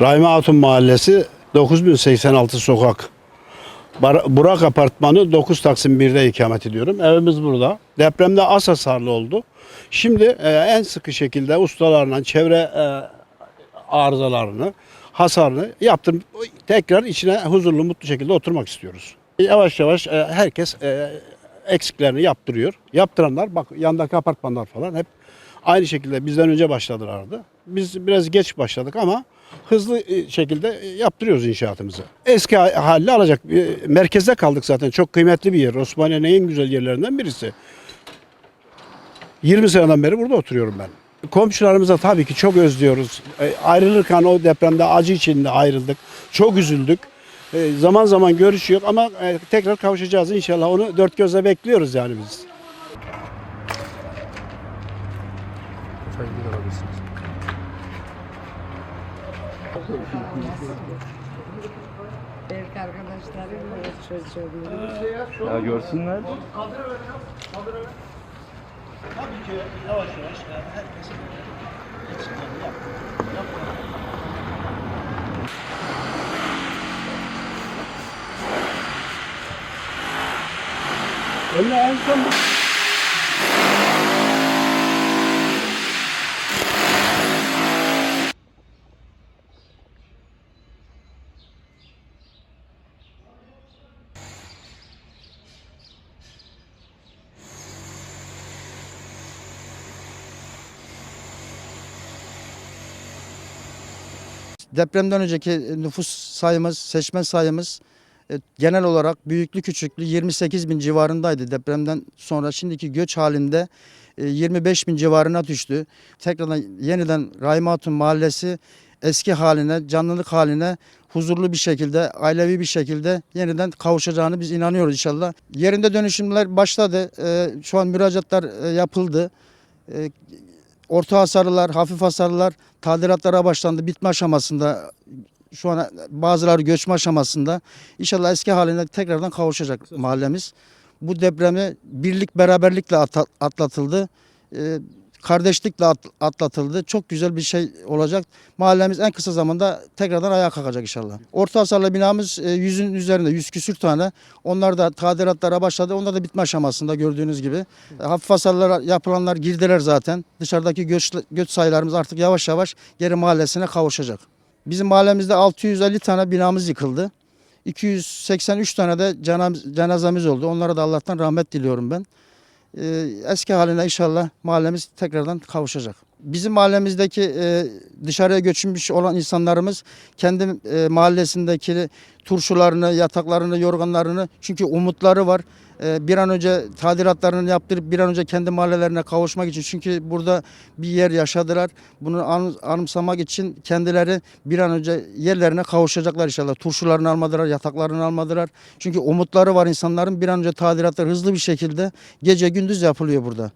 Rahime Hatun Mahallesi 9086 sokak. Burak Apartmanı 9 Taksim 1'de ikamet ediyorum. Evimiz burada. Depremde az hasarlı oldu. Şimdi e, en sıkı şekilde ustalarla çevre e, arızalarını, hasarını yaptım. Tekrar içine huzurlu, mutlu şekilde oturmak istiyoruz. Yavaş yavaş e, herkes e, eksiklerini yaptırıyor. Yaptıranlar bak yandaki apartmanlar falan hep aynı şekilde bizden önce başladılardı. Biz biraz geç başladık ama hızlı e, şekilde e, yaptırıyoruz inşaatımızı. Eski ha- haline alacak. E, Merkezde kaldık zaten. Çok kıymetli bir yer. Osmaniye'nin en güzel yerlerinden birisi. 20 seneden beri burada oturuyorum ben. Komşularımıza tabii ki çok özlüyoruz. Ayrılırken o depremde acı içinde ayrıldık. Çok üzüldük. Zaman zaman görüşüyor ama tekrar kavuşacağız inşallah. Onu dört gözle bekliyoruz yani biz. Belki arkadaşlarım çocuğum. Ya görsünler. Tabii ki yavaş yavaş herkes Önüne en son Depremden önceki nüfus sayımız, seçmen sayımız e, genel olarak büyüklü küçüklü 28 bin civarındaydı depremden sonra. Şimdiki göç halinde e, 25 bin civarına düştü. Tekrardan yeniden Hatun Mahallesi eski haline, canlılık haline huzurlu bir şekilde, ailevi bir şekilde yeniden kavuşacağını biz inanıyoruz inşallah. Yerinde dönüşümler başladı. E, Şu an müracaatlar e, yapıldı. Orta hasarlılar, hafif hasarlılar tadilatlara başlandı. Bitme aşamasında. Şu an bazıları göçme aşamasında. İnşallah eski haline tekrardan kavuşacak mahallemiz. Bu depremi birlik beraberlikle at- atlatıldı. Ee, kardeşlikle at- atlatıldı. Çok güzel bir şey olacak. Mahallemiz en kısa zamanda tekrardan ayağa kalkacak inşallah. Orta hasarlı binamız e, yüzün üzerinde, yüz küsür tane. Onlar da tadilatlara başladı. Onlar da bitme aşamasında gördüğünüz gibi. E, Hafif hasarlar yapılanlar girdiler zaten. Dışarıdaki göç, göç sayılarımız artık yavaş yavaş geri mahallesine kavuşacak. Bizim mahallemizde 650 tane binamız yıkıldı. 283 tane de cenaz- cenazemiz oldu. Onlara da Allah'tan rahmet diliyorum ben. Eski haline inşallah mahallemiz tekrardan kavuşacak. Bizim mahallemizdeki e, dışarıya göçmüş olan insanlarımız kendi e, mahallesindeki turşularını, yataklarını, yorganlarını çünkü umutları var. E, bir an önce tadilatlarını yaptırıp bir an önce kendi mahallelerine kavuşmak için çünkü burada bir yer yaşadılar. Bunu an- anımsamak için kendileri bir an önce yerlerine kavuşacaklar inşallah. Turşularını almadılar, yataklarını almadılar. Çünkü umutları var insanların bir an önce tadilatlar hızlı bir şekilde gece gündüz yapılıyor burada.